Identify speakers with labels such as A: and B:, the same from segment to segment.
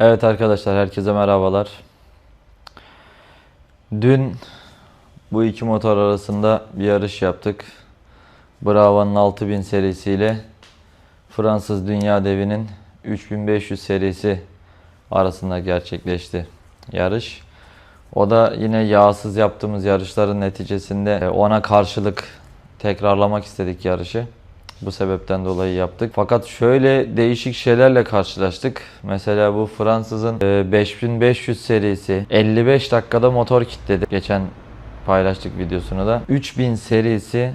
A: Evet arkadaşlar herkese merhabalar. Dün bu iki motor arasında bir yarış yaptık. Bravo'nun 6000 serisiyle Fransız Dünya Devi'nin 3500 serisi arasında gerçekleşti yarış. O da yine yağsız yaptığımız yarışların neticesinde e, ona karşılık tekrarlamak istedik yarışı. Bu sebepten dolayı yaptık. Fakat şöyle değişik şeylerle karşılaştık. Mesela bu Fransızın e, 5500 serisi 55 dakikada motor kilitledi. Geçen paylaştık videosunu da. 3000 serisi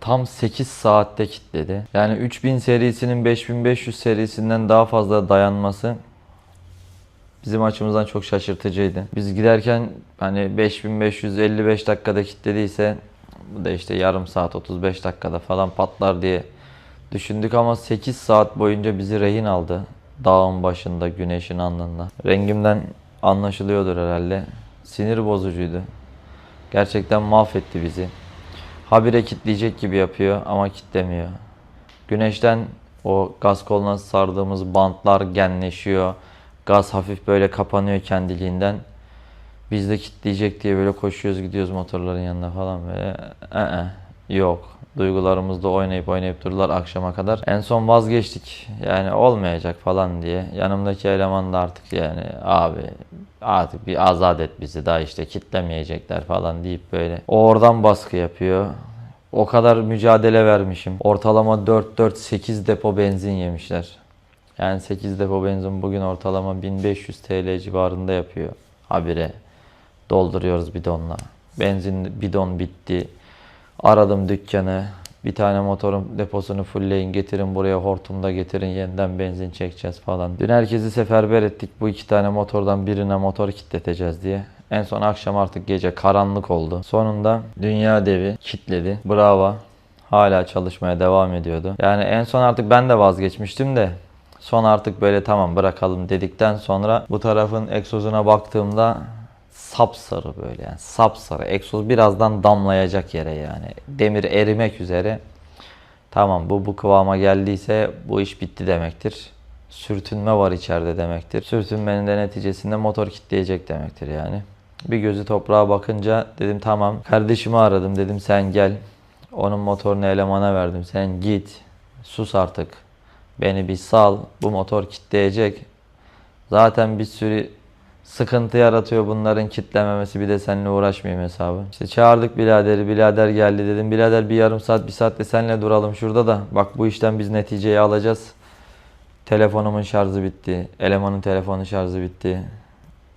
A: tam 8 saatte kilitledi. Yani 3000 serisinin 5500 serisinden daha fazla dayanması bizim açımızdan çok şaşırtıcıydı. Biz giderken hani 5555 dakikada kilitlediyse bu da işte yarım saat 35 dakikada falan patlar diye düşündük ama 8 saat boyunca bizi rehin aldı. Dağın başında, güneşin alnında. Rengimden anlaşılıyordur herhalde. Sinir bozucuydu. Gerçekten mahvetti bizi. Habire kitleyecek gibi yapıyor ama kitlemiyor. Güneşten o gaz koluna sardığımız bantlar genleşiyor. Gaz hafif böyle kapanıyor kendiliğinden. Biz de kitleyecek diye böyle koşuyoruz gidiyoruz motorların yanına falan böyle. Ee, yok. Duygularımızda oynayıp oynayıp durdular akşama kadar. En son vazgeçtik. Yani olmayacak falan diye. Yanımdaki eleman da artık yani abi artık bir azat et bizi daha işte kitlemeyecekler falan deyip böyle. O oradan baskı yapıyor. O kadar mücadele vermişim. Ortalama 4-4-8 depo benzin yemişler. Yani 8 depo benzin bugün ortalama 1500 TL civarında yapıyor. Habire dolduruyoruz bidonla. Benzin bidon bitti. Aradım dükkanı. Bir tane motorun deposunu fullleyin getirin buraya hortumda getirin yeniden benzin çekeceğiz falan. Dün herkesi seferber ettik bu iki tane motordan birine motor kitleteceğiz diye. En son akşam artık gece karanlık oldu. Sonunda dünya devi kitledi. Bravo. Hala çalışmaya devam ediyordu. Yani en son artık ben de vazgeçmiştim de son artık böyle tamam bırakalım dedikten sonra bu tarafın egzozuna baktığımda sapsarı böyle yani sapsarı. Egzoz birazdan damlayacak yere yani. Demir erimek üzere. Tamam bu bu kıvama geldiyse bu iş bitti demektir. Sürtünme var içeride demektir. Sürtünmenin de neticesinde motor kitleyecek demektir yani. Bir gözü toprağa bakınca dedim tamam. Kardeşimi aradım dedim sen gel. Onun motorunu elemana verdim. Sen git. Sus artık. Beni bir sal. Bu motor kitleyecek. Zaten bir sürü sıkıntı yaratıyor bunların kitlememesi bir de seninle uğraşmayayım hesabı. İşte çağırdık biraderi, birader geldi dedim. Birader bir yarım saat, bir saat de seninle duralım şurada da. Bak bu işten biz neticeyi alacağız. Telefonumun şarjı bitti. Elemanın telefonu şarjı bitti.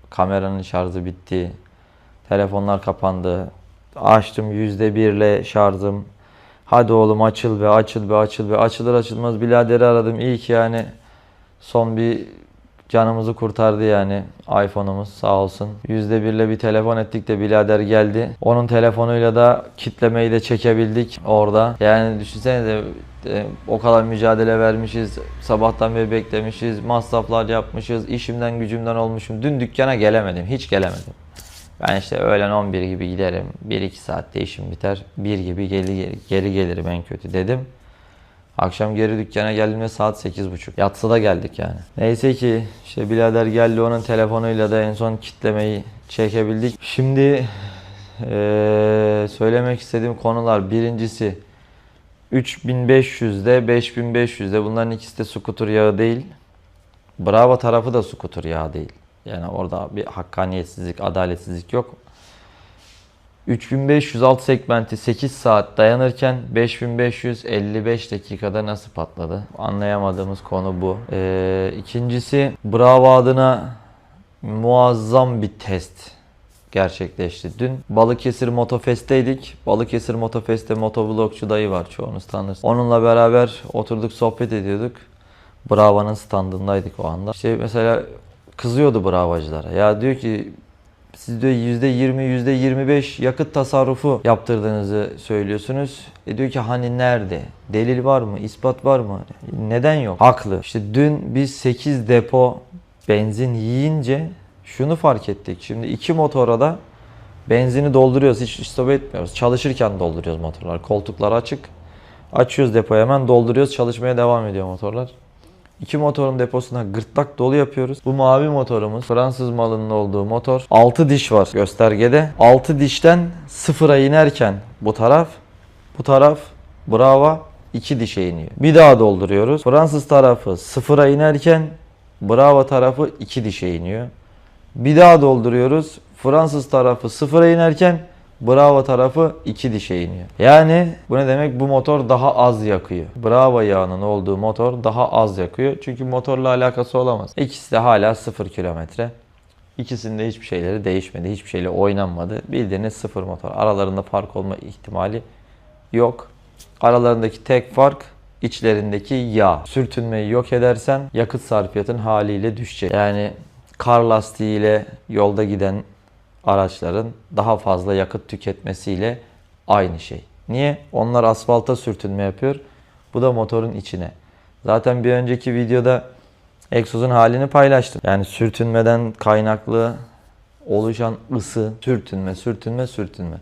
A: Kameranın şarjı bitti. Telefonlar kapandı. Açtım yüzde birle şarjım. Hadi oğlum açıl be açıl be açıl be. Açılır açılmaz biraderi aradım. İyi ki yani son bir canımızı kurtardı yani iPhone'umuz sağ olsun. %1'le bir telefon ettik de birader geldi. Onun telefonuyla da kitlemeyi de çekebildik orada. Yani düşünsenize e, o kadar mücadele vermişiz. Sabahtan beri beklemişiz. Masraflar yapmışız. işimden gücümden olmuşum. Dün dükkana gelemedim. Hiç gelemedim. Ben işte öğlen 11 gibi giderim. 1-2 saatte işim biter. 1 gibi geri, geri, gelirim en kötü dedim. Akşam geri dükkana geldiğimde saat 8.30. Yatsıda geldik yani. Neyse ki işte birader geldi onun telefonuyla da en son kitlemeyi çekebildik. Şimdi eee, söylemek istediğim konular birincisi 3500'de 5500'de bunların ikisi de skuter yağı değil. Bravo tarafı da skuter yağı değil. Yani orada bir hakkaniyetsizlik, adaletsizlik yok. 3500 alt segmenti 8 saat dayanırken 5555 dakikada nasıl patladı? Anlayamadığımız konu bu. Ee, ikincisi Bravo adına muazzam bir test gerçekleşti. Dün Balıkesir Motofest'teydik. Balıkesir Motofest'te motovlogçu dayı var çoğunuz tanırsınız. Onunla beraber oturduk sohbet ediyorduk. Bravo'nun standındaydık o anda. İşte mesela kızıyordu Bravo'culara. Ya diyor ki siz diyor %20, %25 yakıt tasarrufu yaptırdığınızı söylüyorsunuz. E diyor ki hani nerede? Delil var mı? İspat var mı? Neden yok? Haklı. İşte dün biz 8 depo benzin yiyince şunu fark ettik. Şimdi iki motora da benzini dolduruyoruz. Hiç stop etmiyoruz. Çalışırken dolduruyoruz motorlar. Koltuklar açık. Açıyoruz depoyu hemen dolduruyoruz. Çalışmaya devam ediyor motorlar. İki motorun deposuna gırtlak dolu yapıyoruz. Bu mavi motorumuz Fransız malının olduğu motor. 6 diş var göstergede. 6 dişten sıfıra inerken bu taraf, bu taraf brava 2 dişe iniyor. Bir daha dolduruyoruz. Fransız tarafı sıfıra inerken brava tarafı 2 dişe iniyor. Bir daha dolduruyoruz. Fransız tarafı sıfıra inerken Bravo tarafı 2 dişe iniyor. Yani bu ne demek? Bu motor daha az yakıyor. Bravo yağının olduğu motor daha az yakıyor. Çünkü motorla alakası olamaz. İkisi de hala 0 kilometre. İkisinde hiçbir şeyleri değişmedi. Hiçbir şeyle oynanmadı. Bildiğiniz sıfır motor. Aralarında fark olma ihtimali yok. Aralarındaki tek fark içlerindeki yağ. Sürtünmeyi yok edersen yakıt sarfiyatın haliyle düşecek. Yani kar lastiğiyle yolda giden araçların daha fazla yakıt tüketmesiyle aynı şey. Niye? Onlar asfalta sürtünme yapıyor. Bu da motorun içine. Zaten bir önceki videoda egzozun halini paylaştım. Yani sürtünmeden kaynaklı oluşan ısı, sürtünme, sürtünme, sürtünme.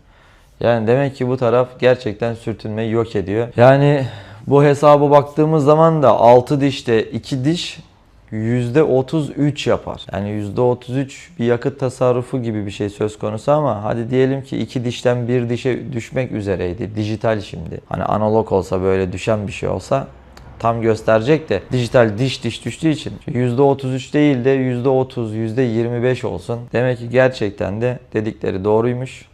A: Yani demek ki bu taraf gerçekten sürtünmeyi yok ediyor. Yani bu hesaba baktığımız zaman da 6 dişte 2 diş %33 yapar. Yani %33 bir yakıt tasarrufu gibi bir şey söz konusu ama hadi diyelim ki iki dişten bir dişe düşmek üzereydi. Dijital şimdi. Hani analog olsa böyle düşen bir şey olsa tam gösterecek de dijital diş diş düştüğü için %33 değil de %30, %25 olsun. Demek ki gerçekten de dedikleri doğruymuş.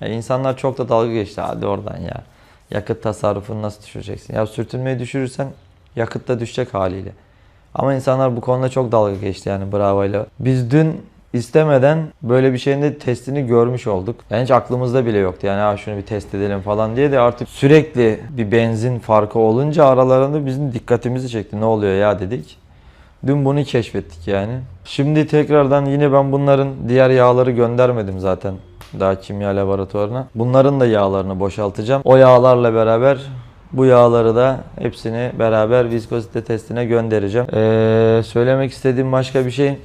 A: Ya insanlar çok da dalga geçti. Hadi oradan ya. Yakıt tasarrufunu nasıl düşüreceksin? Ya sürtünmeyi düşürürsen yakıt da düşecek haliyle. Ama insanlar bu konuda çok dalga geçti yani bravoyla. Biz dün istemeden böyle bir şeyin de testini görmüş olduk. Yani hiç aklımızda bile yoktu. Yani ha şunu bir test edelim falan diye de artık sürekli bir benzin farkı olunca aralarında bizim dikkatimizi çekti. Ne oluyor ya dedik. Dün bunu keşfettik yani. Şimdi tekrardan yine ben bunların diğer yağları göndermedim zaten daha kimya laboratuvarına. Bunların da yağlarını boşaltacağım. O yağlarla beraber bu yağları da hepsini beraber viskozite testine göndereceğim. Ee, söylemek istediğim başka bir şey.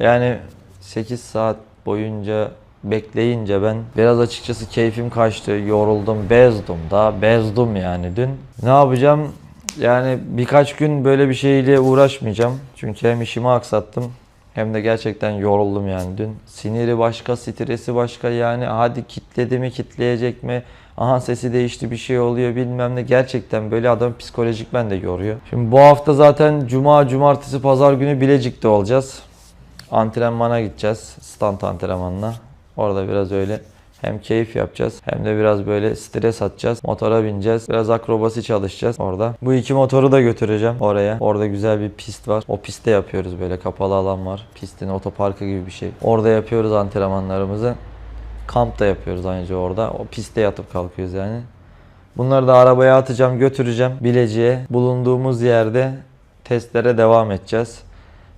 A: Yani 8 saat boyunca bekleyince ben biraz açıkçası keyfim kaçtı, yoruldum, bezdum da bezdum yani dün. Ne yapacağım? Yani birkaç gün böyle bir şeyle uğraşmayacağım. Çünkü hem işimi aksattım hem de gerçekten yoruldum yani dün. Siniri başka, stresi başka yani hadi kitledi mi, kitleyecek mi? Aha sesi değişti bir şey oluyor bilmem ne. Gerçekten böyle adam psikolojik ben de yoruyor. Şimdi bu hafta zaten cuma, cumartesi, pazar günü Bilecik'te olacağız. Antrenmana gideceğiz. Stand antrenmanına. Orada biraz öyle hem keyif yapacağız hem de biraz böyle stres atacağız. Motora bineceğiz. Biraz akrobasi çalışacağız orada. Bu iki motoru da götüreceğim oraya. Orada güzel bir pist var. O pistte yapıyoruz böyle kapalı alan var. Pistin otoparkı gibi bir şey. Orada yapıyoruz antrenmanlarımızı. Kamp da yapıyoruz ayrıca orada. O pistte yatıp kalkıyoruz yani. Bunları da arabaya atacağım, götüreceğim Bilecik'e. Bulunduğumuz yerde testlere devam edeceğiz.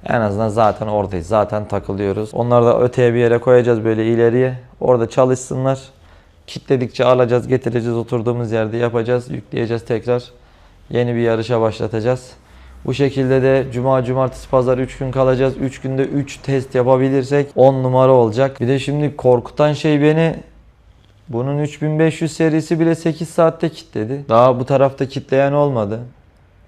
A: En azından zaten oradayız. Zaten takılıyoruz. Onları da öteye bir yere koyacağız böyle ileriye. Orada çalışsınlar. Kitledikçe alacağız, getireceğiz oturduğumuz yerde yapacağız, yükleyeceğiz tekrar. Yeni bir yarışa başlatacağız. Bu şekilde de cuma, cumartesi, pazar 3 gün kalacağız. 3 günde 3 test yapabilirsek 10 numara olacak. Bir de şimdi korkutan şey beni bunun 3500 serisi bile 8 saatte kitledi. Daha bu tarafta kitleyen olmadı.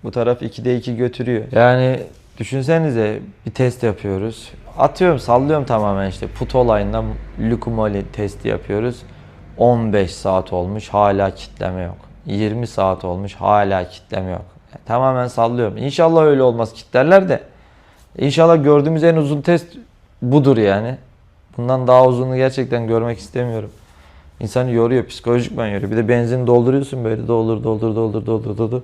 A: Bu taraf 2'de 2 götürüyor. Yani düşünsenize bir test yapıyoruz. Atıyorum sallıyorum tamamen işte put olayından Lukumali testi yapıyoruz. 15 saat olmuş hala kitleme yok. 20 saat olmuş hala kitleme yok. Tamamen sallıyorum. İnşallah öyle olmaz kitlerler de. İnşallah gördüğümüz en uzun test budur yani. Bundan daha uzunluğu gerçekten görmek istemiyorum. İnsanı yoruyor, psikolojik ben yoruyor. Bir de benzin dolduruyorsun böyle doldur doldur doldur doldur doldur.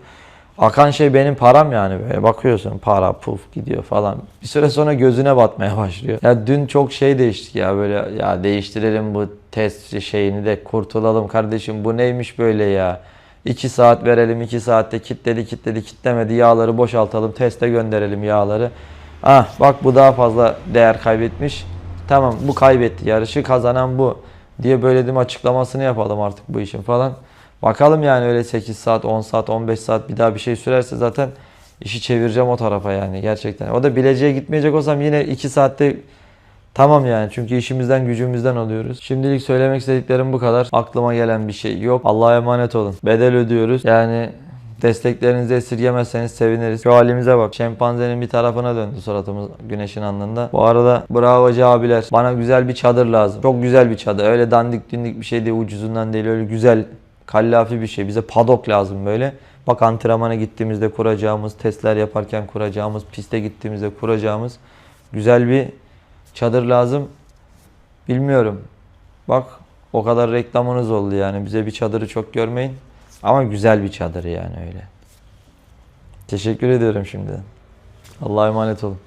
A: Akan şey benim param yani böyle bakıyorsun para puf gidiyor falan. Bir süre sonra gözüne batmaya başlıyor. Ya dün çok şey değiştik ya böyle ya değiştirelim bu test şeyini de kurtulalım kardeşim bu neymiş böyle ya. 2 saat verelim 2 saatte kitledi kitledi kitlemedi yağları boşaltalım teste gönderelim yağları. Ah bak bu daha fazla değer kaybetmiş. Tamam bu kaybetti yarışı kazanan bu diye böyle dedim açıklamasını yapalım artık bu işin falan. Bakalım yani öyle 8 saat, 10 saat, 15 saat bir daha bir şey sürerse zaten işi çevireceğim o tarafa yani gerçekten. O da bileceğe gitmeyecek olsam yine 2 saatte tamam yani çünkü işimizden gücümüzden alıyoruz. Şimdilik söylemek istediklerim bu kadar. Aklıma gelen bir şey yok. Allah'a emanet olun. Bedel ödüyoruz. Yani Desteklerinizi esirgemezseniz seviniriz. Şu halimize bak. Şempanzenin bir tarafına döndü suratımız güneşin alnında. Bu arada bravocu abiler. Bana güzel bir çadır lazım. Çok güzel bir çadır. Öyle dandik dindik bir şey değil. Ucuzundan değil. Öyle güzel kallafi bir şey. Bize padok lazım böyle. Bak antrenmana gittiğimizde kuracağımız, testler yaparken kuracağımız, piste gittiğimizde kuracağımız güzel bir çadır lazım. Bilmiyorum. Bak o kadar reklamınız oldu yani. Bize bir çadırı çok görmeyin. Ama güzel bir çadır yani öyle. Teşekkür ediyorum şimdiden. Allah'a emanet olun.